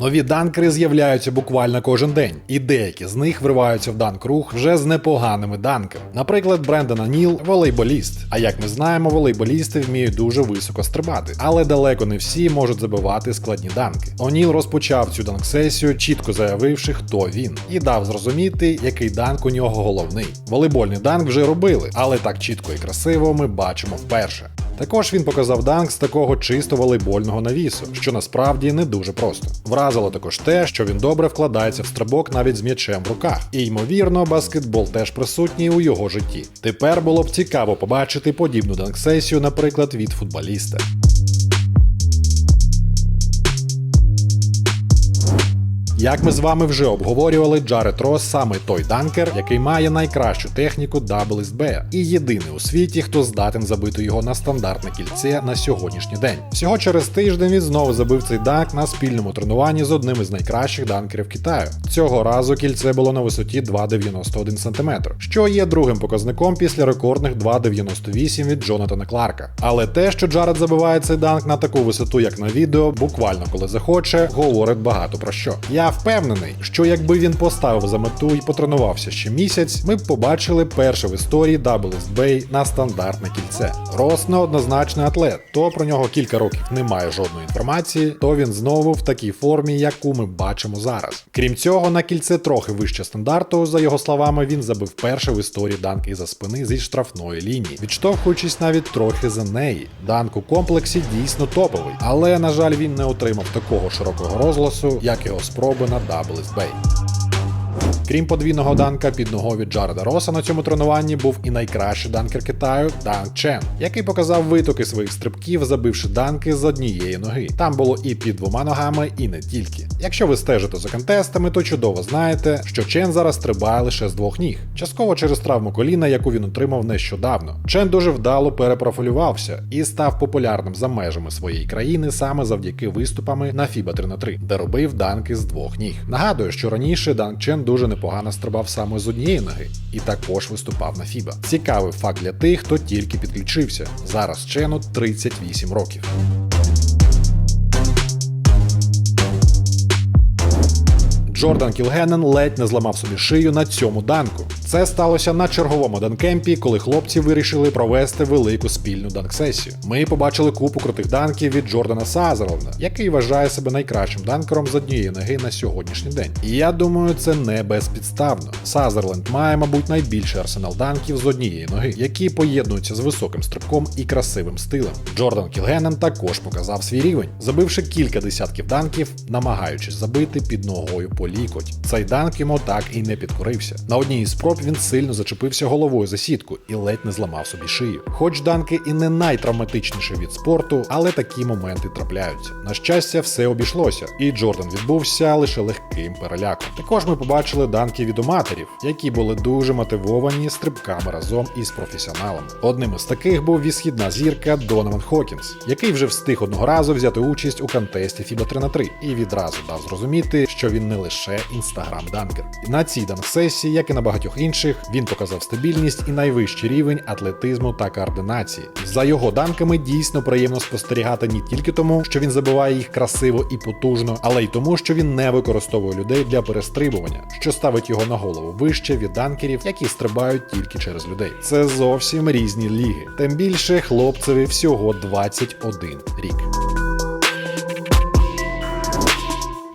Нові данкери з'являються буквально кожен день, і деякі з них вриваються в данк-рух вже з непоганими данками. Наприклад, Брендон Аніл волейболіст. А як ми знаємо, волейболісти вміють дуже високо стрибати, але далеко не всі можуть забивати складні данки. Оніл розпочав цю данк-сесію, чітко заявивши, хто він, і дав зрозуміти, який данк у нього головний. Волейбольний данк вже робили, але так чітко і красиво ми бачимо вперше. Також він показав данк з такого чисто волейбольного навісу, що насправді не дуже просто. Вразило також те, що він добре вкладається в стрибок навіть з м'ячем в руках. І ймовірно, баскетбол теж присутній у його житті. Тепер було б цікаво побачити подібну данк-сесію, наприклад, від футболіста. Як ми з вами вже обговорювали, Джаред Росс саме той данкер, який має найкращу техніку WSB і єдиний у світі, хто здатен забити його на стандартне кільце на сьогоднішній день. Всього через тиждень він знову забив цей данк на спільному тренуванні з одним із найкращих данкерів Китаю. Цього разу кільце було на висоті 2,91 см, що є другим показником після рекордних 2,98 від Джонатана Кларка. Але те, що Джаред забиває цей данк на таку висоту, як на відео, буквально коли захоче, говорить багато про що. Я впевнений, що якби він поставив за мету і потренувався ще місяць, ми б побачили перше в історії WSBA на стандартне кільце. Рос неоднозначний атлет, то про нього кілька років немає жодної інформації, то він знову в такій формі, яку ми бачимо зараз. Крім цього, на кільце трохи вище стандарту, за його словами, він забив перше в історії данк із-за спини зі штрафної лінії, відштовхуючись навіть трохи за неї. Данк у комплексі дійсно топовий, але на жаль, він не отримав такого широкого розголосу, як його спроби на WSBA. Крім подвійного данка під ногою від Джареда Роса на цьому тренуванні був і найкращий данкер Китаю Данк Чен, який показав витоки своїх стрибків, забивши данки з однієї ноги. Там було і під двома ногами, і не тільки. Якщо ви стежите за контестами, то чудово знаєте, що Чен зараз стрибає лише з двох ніг, частково через травму коліна, яку він отримав нещодавно. Чен дуже вдало перепрофілювався і став популярним за межами своєї країни саме завдяки виступами на FIBA 3 на 3 де робив данки з двох ніг. Нагадую, що раніше Данк Чен дуже непогано стрибав саме з однієї ноги і також виступав на Фіба. Цікавий факт для тих, хто тільки підключився. Зараз Чену 38 років. Джордан Кілгенен ледь не зламав собі шию на цьому данку. Це сталося на черговому данкемпі, коли хлопці вирішили провести велику спільну данк-сесію. Ми побачили купу крутих данків від Джордана Сазерленда, який вважає себе найкращим данкером з однієї ноги на сьогоднішній день. І я думаю, це не безпідставно. Сазерленд має, мабуть, найбільший арсенал данків з однієї ноги, які поєднуються з високим стрибком і красивим стилем. Джордан Кілгенен також показав свій рівень, забивши кілька десятків данків, намагаючись забити під ногою по лікоть. Цей данк йому так і не підкорився. На одній із спроб він сильно зачепився головою за сітку і ледь не зламав собі шию. Хоч данки і не найтравматичніший від спорту, але такі моменти трапляються. На щастя, все обійшлося, і Джордан відбувся лише легким переляком. Також ми побачили данки від аматорів, які були дуже мотивовані стрибками разом із професіоналами. Одним із таких був вісхідна зірка Донован Хокінс, який вже встиг одного разу взяти участь у контесті FIBA 3 на 3 і відразу дав зрозуміти, що він не лише інстаграм-данкер. На цій данк-сесії, як і на багатьох інших, він показав стабільність і найвищий рівень атлетизму та координації. За його данками дійсно приємно спостерігати не тільки тому, що він забиває їх красиво і потужно, але й тому, що він не використовує людей для перестрибування, що ставить його на голову вище від данкерів, які стрибають тільки через людей. Це зовсім різні ліги. Тим більше хлопцеві всього 21 рік.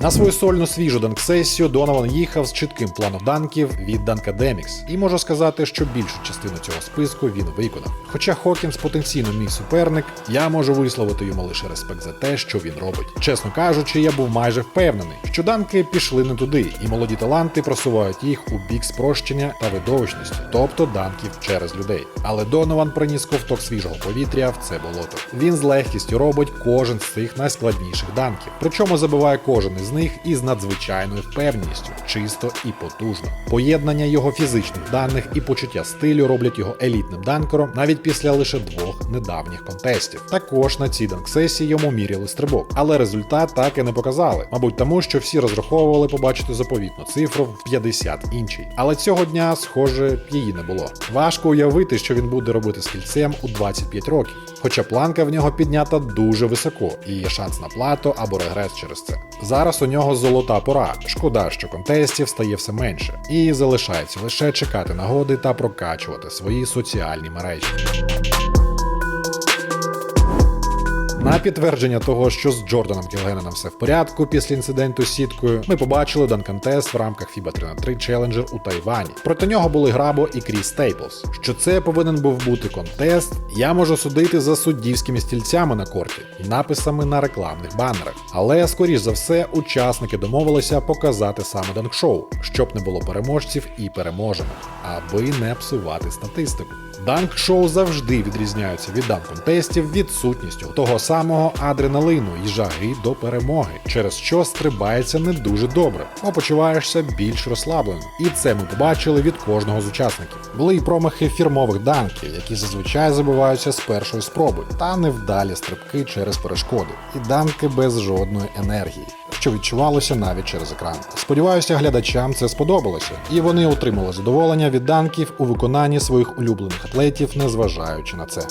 На свою сольну свіжу данк-сесію Донован їхав з чітким планом данків від Dankademics. І можу сказати, що більшу частину цього списку він виконав. Хоча Хокінс потенційно мій суперник, я можу висловити йому лише респект за те, що він робить. Чесно кажучи, я був майже впевнений, що данки пішли не туди, і молоді таланти просувають їх у бік спрощення та видовищності, тобто данків через людей. Але Донован приніс ковток свіжого повітря в це болото. Він з легкістю робить кожен з цих найскладніших данків, причому забиває кожен із них із надзвичайною впевненістю, чисто і потужно. Поєднання його фізичних даних і почуття стилю роблять його елітним данкером навіть після лише двох недавніх контестів. Також на цій данк-сесії йому міряли стрибок, але результат так і не показали. Мабуть, тому що всі розраховували побачити заповітну цифру в 50 іншій. Але цього дня, схоже, її не було. Важко уявити, що він буде робити з кільцем у 25 років. Хоча планка в нього піднята дуже високо і є шанс на плату або регрес через це. Зараз у нього золота пора. Шкода, що контестів стає все менше, і залишається лише чекати нагоди та прокачувати свої соціальні мережі. На підтвердження того, що з Джорданом Кілгеном все в порядку після інциденту з сіткою, ми побачили данконтест в рамках FIBA 3 на 3 Challenger у Тайвані. Проти нього були Грабо і Кріс Стейплс. Що це повинен був бути контест, я можу судити за суддівськими стільцями на корті і написами на рекламних банерах. Але, скоріш за все, учасники домовилися показати саме данк-шоу, щоб не було переможців і переможених, аби не псувати статистику. Данк-шоу завжди відрізняються від данк-контестів відсутністю того самого адреналину і жаги до перемоги, через що стрибається не дуже добре, а почуваєшся більш розслабленим. І це ми побачили від кожного з учасників. Були й промахи фірмових данків, які зазвичай забиваються з першої спроби, та невдалі стрибки через перешкоди, і данки без жодної енергії. Що відчувалося навіть через екран. Сподіваюся, глядачам це сподобалося, і вони отримали задоволення від данків у виконанні своїх улюблених атлетів, незважаючи на це.